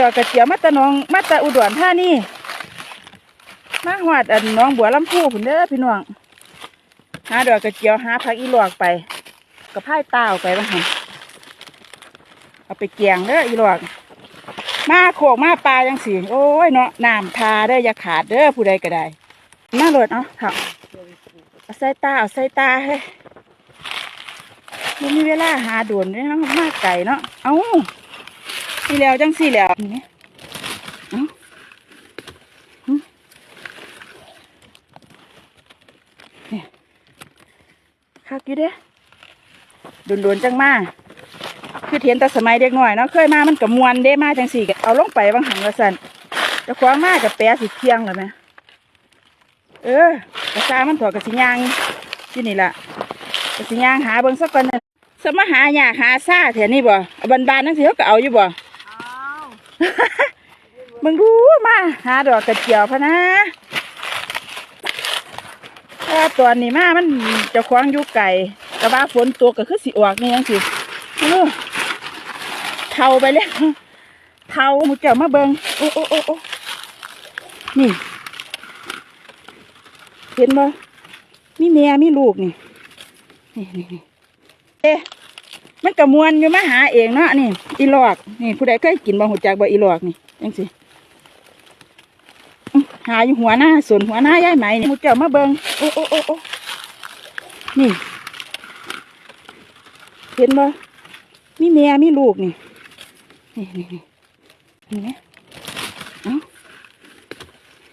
ดอกกระเจียวมาตะนองมาตะอุดรธานี่มาหวดอันน้องบัวลำพูพุ่นเด้อพี่น้องหาดอกกระเจียวหาผักอีหลอกไปกับพายเต้าไปบ้างเอาไปเกียงเด้ออีหลอกมาโขกมาปลาจังสีโอ้ยเนาะน้ำทาเด้ออย่าขาดเด้อผู้ใดก็ได้มาโหลดเนาะค่ะเอาใส่ตาเอาใส่ตาเฮ้ยมันมีเวลาหาด่วนเลยเนาะมาไก่เนาะเอ้า นี่แล้วจังสี่แล้วเอ้าเนี่ยคักอยู่เด้ด่วนๆจังมาคือเทียนแต่สมัยเด็กน้อยเนาะเคยมามันกับมวนเด้มาจังสี่เอาลงไปบางหันว่าสันจะคว้างมากับแปะสิเที่ยงเลยไหมเออกระซามันถอดกระสิยางที่นี่ละกระสิยางหาเบิ่งสักก่อนสมหาอยากหาซาแถวนี้บ่เอาบานๆนั่นสิเขาก็เอาอยู่บ่ มึงดูมาหาดอกกระเจียวพะนะเพราะว่าตอนนี้มามันจะคว้างอยู่ไก่แต่ว่าฝนตกก็คือสิออกนี่ยังสิเทาไปเลยเทาหมูเจ้ามาเบิงโอ้โอ้โอ้โอ้นี่ เห็นบ่มีเมียมีลูกนี่ นี่นี่นี่เอ๊ะ มันกระมวลอยู่มาหาเองเนาะนี่ อีหลอกนี่ ผู้ใดเคยกินบ่หูจักบ่อีหลอกนี่ยังสิหาอยู่หัวหน้าส่วนหัวหน้าย่ายไหมนี่หมูเจ้ามาเบิงโอ้โอ้โอ้โอ้นี่ เห็นบ่มีเมียมีลูกนี่ นี่นี่นี่เห็นไหมเอ้า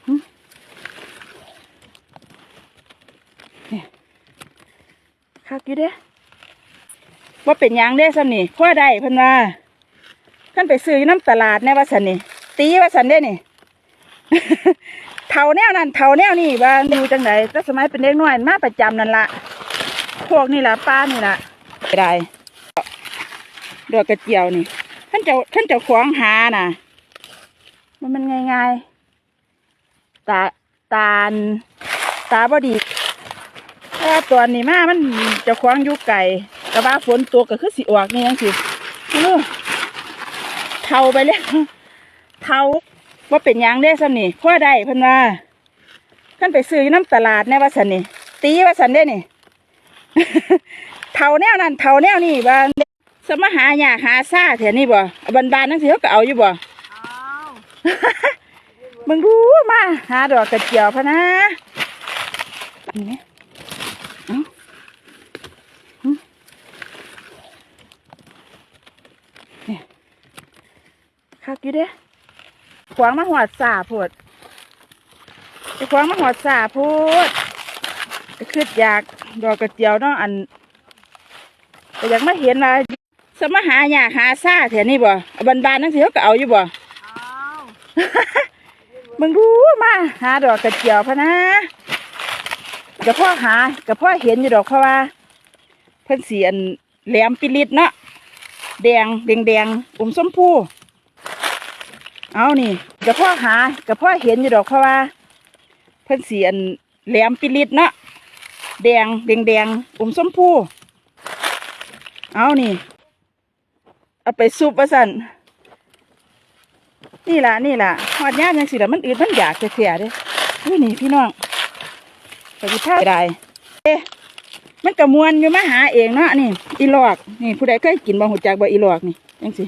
หึเนี่ยคักอยู่เด้ ว่าเป็นยังเด้สันนี่พ่อได้เพิ่นว่าท่านไปซื้ออยู่น้ำตลาดแน่ว่าสันนี่ตีว่าสันเด้นี่เท่าแนวนั้นเท่าแนวนี่ว่าอยู่จังไดแต่สมัยเป็นเด็กน้อยมาประจำนั่นละพวกนี่ละป้านี่ละได้ดอกกระเจียวนี่ ท่านเจ้าท่านเจ้าขวางหาน่ะ มันมันง่ายๆตาตาตาบอดีถ้าตัวนี้มามันเจะขวางยู่ไก่ แต่ว่าฝนตกก็คือสิออกนี่ยังสิเออเทาไปเลยเทาว่าเป็นหยังเด้สันนี่พ่อได้เพิ่นว่าท่านไปซื้ออยู่น้ำตลาดแน่ว่าสันนี่ตีว่าสันเด้นี่เท่าแนวนั้นเท่าแนวนี่ว่าสมาหาอยากหาซาแถวนี้บ่เอาบานๆนั่นสิเขาก็เอาอยู่บ่มึงดูมา หาดอกกระเจียวพะนะนี่นะเอ้าหึเนี่ย คักอยู่เด้ขวางมาหอดสาโพดไอ้ขวางมาหอดสาโพดก็คืออยากดอกกระเจียวเนาะอันก็อยากมาเห็นว่าสมาหาอยากหาซาแถวนี้บ่เอาบานๆนั่นสิเขาก็เอาอยู่บ่มึงดูมาหาดอกกระเจียวพะนะกับพ่อหากับพ่อเห็นอยู่ดอกเพราะว่า เพิ่นสีอันแหลมปิลิตเนาะแดงแดงแดงอมส้มพู เอานี่กับพ่อหากับพ่อเห็นอยู่ดอกเพราะว่า เพิ่นสีอันแหลมปิลิตเนาะแดงแดงแดงอมส้มพูเอานี่เอาไปซุปว่าสันนี่ล่ะนี่ล่ะหอดย่ามยังสิละมันอืดมันอยากจะเสียเด้อุ้ยนี่พี่น้องไปที่ท่าได้เอ๊ะมันกระมวลอยู่มาหาเองเนาะนี่อีหลอกนี่ผู้ใดเคยกินบ่หูจักบ่อีหลอกนี่ยังสิ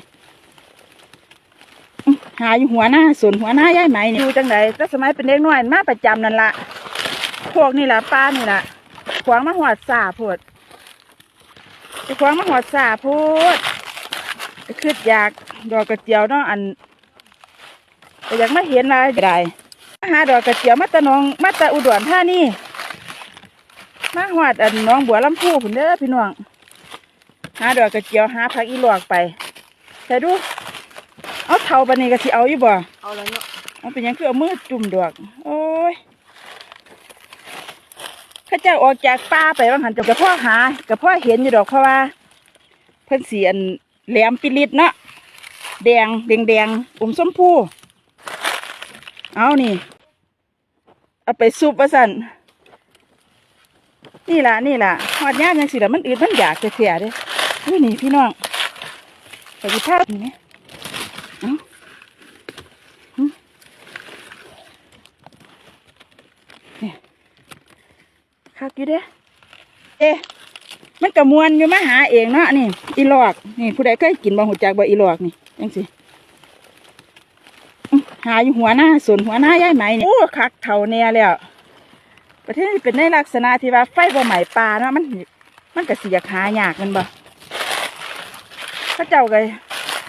หาอยู่หัวหน้าสวนหัวหน้าย่ายไหมนี่อยู่จังไดแต่สมัยเป็นเด็กน้อยมาประจำนั่นละพวกนี่ละป้านี่ละขวางมาหอดสาพดไปขวางมาหอดสาพดก็คืออยากดอกกระเจียวเนาะอันอยากมาเห็นว่าได้มาหาดอกกระเจียวมาตะนองมาตะอุดรธานี่มาหวาดอันน้องบัวลำพูพุ่นเด้อพี่น้องหาดอกกระเจียวหาผักอีหลอกไปใส่ดู เอาเท่าปานนี้ก็สิเอาอยู่บ่เอาแล้วเนาะเอาเป็นหยังคือเอามือจุ่มดอกโอ้ยเข้าเจ้าออกจากป่าไปบางหันกับพ่อหากับพ่อเห็นอยู่ดอกเพราะว่า เพิ่นสีอันแหลมปิลิตเนาะแดงแดงแดงอมส้มพูเอานี่ เอาไปซุปว่าสั่นนี่ล่ะนี่ล่ะหอดย่ามยังสิละมันอืดมันอยากจะเสียเด้อุ้ยนี่พี่น้องไปที่ภาพนี่ไหม เาคักอยู่เด้เอ๊มันกระมวลอยู่มาหาเองเนาะนี่ อีหลอก นี่ ผู้ใดเคยกินบะหูจากบะอีหลอกนี่ยังสิหาอยู่หัวหน้าส่วนหัวหน้าย่ายไหมเนี่โอ้คักเท่าเนี่ยแล้ว ประเทศนี้เป็นในลักษณะที่ว่าไฟบ่ไหมปลาเนาะมัน มันกระเสียขาหยากมันบ่พระเจ้าเลย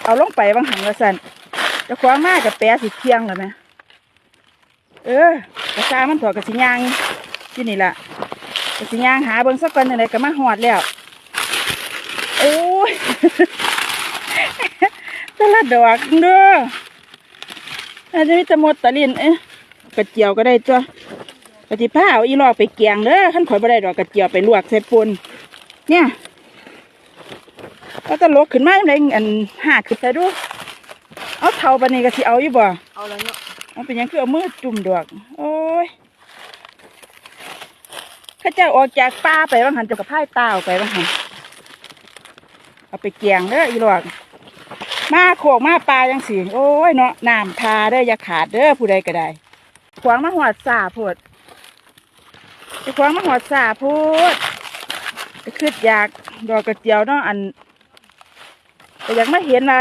เอาลงไปบางหันว่าซั่นจะคว้ามากกับแปะสิเที่ยงแล้วไหมเออกระซามันถอดกระสิยางที่นี่ละกระสิยางหาเบิ่งสักก่อนจังไดก็มาหอดแล้วโอ้ยต่ละดอกเด้ออาจจะมีตะมดตะลินเอ๊ะกระเจียวก็ได้จ้ะกระทิผ้าเอาอีลอกไปเกียงเด้อขั้นข่อยบ่ได้ดอกกระเจียวไปลวกใส่ปุนเนี่ย ก็ตลกขึ้นมาจังไดอันหาขึ้นไปดู เอาเท่าปานนี้ก็สิเอาอยู่บ่ เอาแล้วเนาะเอาเป็นหยังคือเอามือจุ่มดอก โอ้ยข้าเจ้าออกจากป่าไปบางหันเจะกับพ่ายตาออกไปบางหันเอาไปเกียงเด้ออีหลอกมาโขกมาปลาจังสิโอ้ยเนาะน้ำทาเด้ออย่าขาดเด้อผู้ใดก็ได้ขวางมาหอดสาโพดไปขวางมาหอดสาโพดก็คืออยากดอกกระเจียวเนาะอัน ก็อยากมาเห็นว่า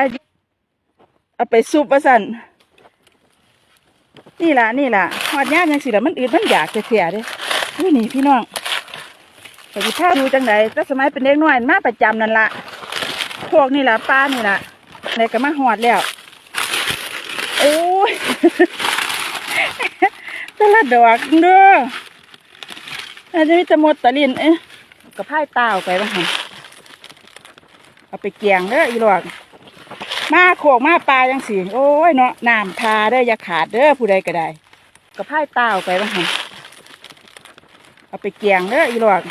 เอาไปซุปว่าสั่นนี่ล่ะนี่ล่ะหอดยามยังสิล่ะมันอืดมันอยากจะเสียเด้อุ้ยนี่พี่น้องแต่ที่ถ้าดูจังไดแต่สมัยเป็นเด็กน้อยมาประจำนั่นละพวกนี่ล่ะป้านี่ล่ะในก็มาหอดแล้วโอ้ยต่ละดอกเด้ออาจจะมีตะมดตะลินเอ๊ะกับพ่ายตาออกไปบ้าง เอาไปเกียงเด้ออีหลอกมาโขกมาปลาจังสิโอ้ยเนาะน้ำทาเด้ออย่าขาดเด้อผู้ใดก็ได้กับพ่ายตาออกไปบ้างเอาไปเกียงเด้ออีหลอก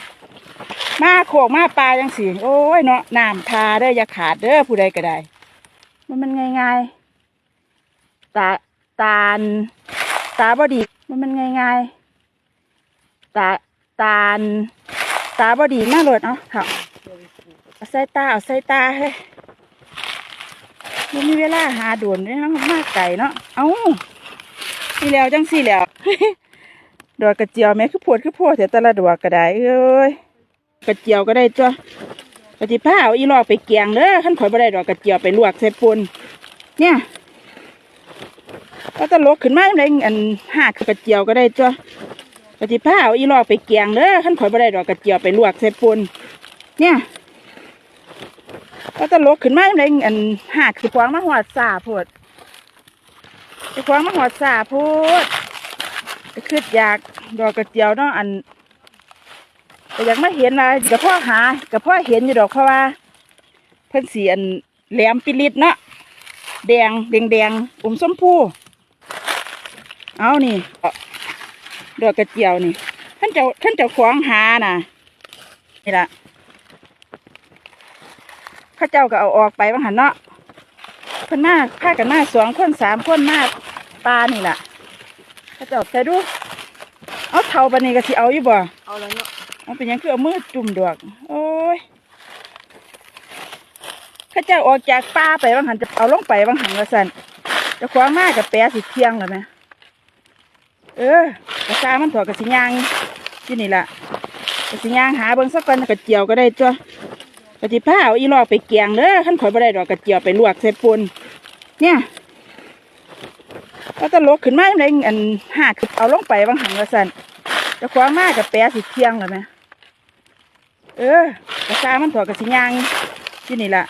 มาโขกมาปลาจังสิโอ้ยเนาะน้ำทาเด้ออย่าขาดเด้อผู้ใดก็ได้มันมันง่ายๆตาตาตาบอดีมันมันง่ายๆตาตาตาบอดีมากเลยเนาะค่ะ เอาใส่ตาเอาใส่ตาเฮ้ยไม่มีเวลาหาด่วนเลยเนะมากไก่เนาะ เอ้านี่แล้วจังสี่แล้ว ดอกกระเจียวแม่คือปวดคือปวดแต่แต่ละดอกก็ได้เอ้ย กระเจียวก็ได้จ้ะกระติผ้าเอาอีหลอกไปเกียงเด้อขั้นข่อยบ่ได้ดอกกระเจียวไปลวกใส่ปุนเนี่ยก็ตลกขึ้นมาเลยอันหากกระเจียวก็ได้จ้ะกระติผ้าเอาอีหลอกไปเกียงเด้อขั้นข่อยบ่ได้ดอกกระเจียวไปลวกใส่ปุนเนี่ย ก็ตลกขึ้นมาเลยอันหากสิควางมาหอดสาโพดควางมาหอดสาโพดก็คืออยากดอกกระเจียวเนาะอันก็อยากมาเห็นว่ากับพ่อหากับพ่อเห็นอยู่ดอกเพราะว่า เพิ่นสีอันแหลมปิลิตเนาะแดงแดงแดงอมส้มพูเอานี่ดอกกระเจียวนี่ท่านเจ้าท่านเจ้าขวางหาน่ะนี่ละ ข้าเจ้าก็เอาออกไปว่าหันเนาะเพิ่นมาพากันมาสองคนสามคนมาปลานี่แหละเข้าเจ้าใส่ดูเอาเท่าปานนี้ก็สิเอาอยู่บ่เอาแล้วเนาะเอาเป็นหยังคือเอามือจุ่มดอก โอ้ยเข้าเจ้าออกจากป่าไปบางหันจะเอาลงไปบางหันว่าสั่นเจะคว้างมากกับแปะสิเที่ยงแล้วไหมเออกระซามันถอดกระสิยางที่นี่ล่ะกระสิยางหาเบิ่งสักก่อนกระเจียวก็ได้จ้ะ กะทิผ้าเอาอีหลอกไปเกียงเด้อขั้นข่อยบ่ได้ดอกกระเจียวไปลวกใส่ปุนเนี่ยก็ตลกขึ้นมาเลยอันหากเอาลงไปบางหันว่าสั่นจะคว้างมากกับแปะสิเที่ยงแล้วไหมเออกระซามันถอดกระสิยางที่นี่ละ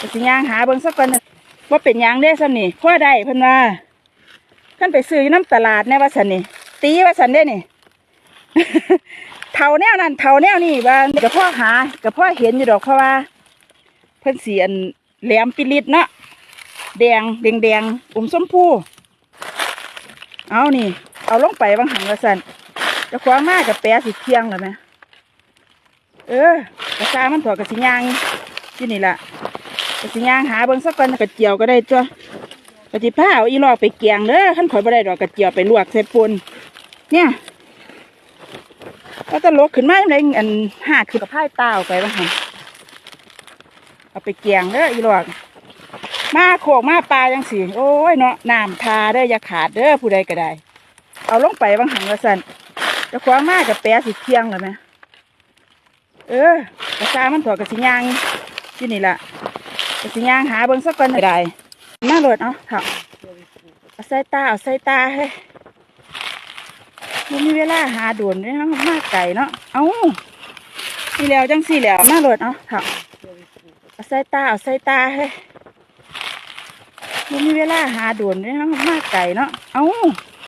กระสิยางหาเบิ่งสักก่อนว่าเป็นยางเด้ซ้ำนี่พ่อได้พิ่นว่าขั้นไปซื้อน้ำตลาดแน่ว่าสันนี่ตีว่าสันเด้นี่ เท่าแนวนั้นเท่าแนวนี่ว่ากับพ่อหากับพ่อเห็นอยู่ดอกเพราะว่า เพิ่นสีอันแหลมปิลิตนะแดงแดงแดงอมส้มพูเอานี่ เอาลงไปบางหันว่าสันจะคว้างมากกับแปะสิเที่ยงแล้วไหมเออกระซามันถอดกระสิยางที่นี่ละกระสิยางหาเบิ่งสักก่อนกระเจียวก็ได้จ้ะกระติผ้าเอาอีหลอกไปเกียงเด้อขั้นข่อยบ่ได้ดอกกระเจียวไปลวกใส่ปุ่นเนี่ย ก็ตลกขึ้นมาเลยอันหากคือกับพ่ายตาออกไปว่าหันเอาไปเกียงเด้ออีหลอกมาโขกมาปลาจังสิโอ้ยเนาะน้ำทาเด้อย่าขาดเด้อผู้ใดก็ได้ เอาลงไปบางหันว่าสันจะขวางมากกับแปะสิเที่ยงเลยไหมเออกระซามันถอดกระสิยางที่นี่ละกระสิยางหาเบิ่งสักก่อนได้มาโหลดเอาเถอะเอาใส่ตาเอาใส่ตาให้ ม่มีเวลาหาด่วนเลยเนาะมาไก่เนาะเอ้าสี่แล้วจังสี่แล้วมาโหลดเนาะค่ะเอาใส่ตาเอาใส่ตาให้ม่มีเวลาหาด่วนเลยเนาะมาไก่เนาะเอ้า